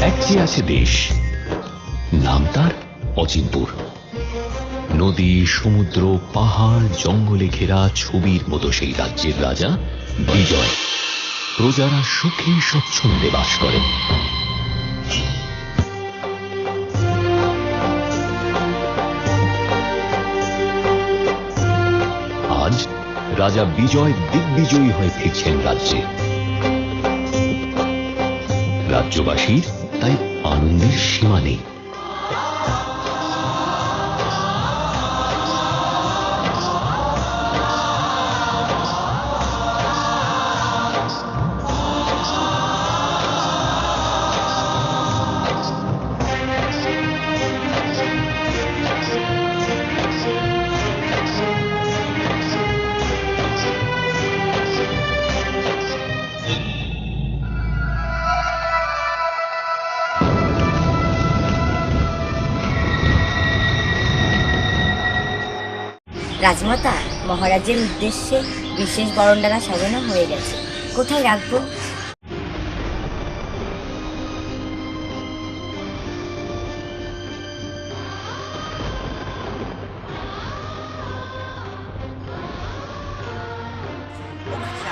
একটি আছে দেশ, নাম তার অচিনপুর। নদী, সমুদ্র, পাহাড়, জঙ্গলে ঘেরা ছবির মতো সেই রাজ্যের রাজা বিজয়। প্রজারা সুখে স্বচ্ছন্দে বাস করেন। রাজা বিজয় দিগ্বিজয়ী হয়ে ফিরছেন রাজ্যে। রাজ্যবাসীর তাই আনন্দের সীমা নেই। রাজমাতা মহারাজের উদ্দেশ্যে বিশেষ বরণডালা সাজানো হয়ে গেছে। কোথায় রাখব?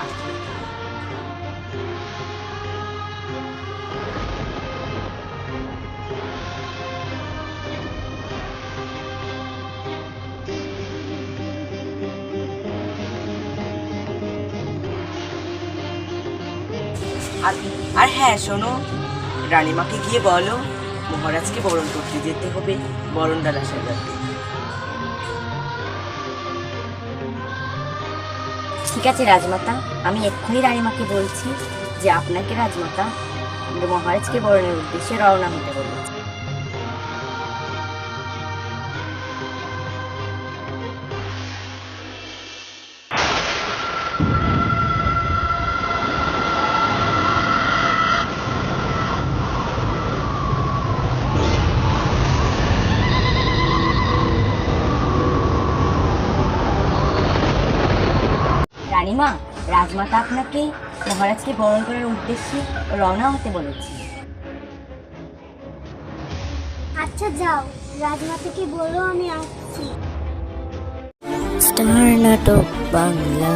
আর আর হ্যাঁ শোনো, রানীমাকে গিয়ে বলো, মহারাজকে বরণ করতে যেতে হবে, বরণ ডালা সাজাতে। ঠিক আছে, রাজমাতা, আমি এক্ষুনি রানীমাকে বলছি যে আপনাকে রাজমাতা মহারাজকে বরণের উদ্দেশ্যে রওনা হতে বলেছে। রানীমা রাজমাতা আপনাকে মহারাজকে বরণ করার উদ্দেশ্যে রওনা হতে বলেছি। আচ্ছা যাও। রাজমাতাকে বলো আমি আসছি। স্টার নাটক বাংলা।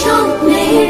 স্বপ্নের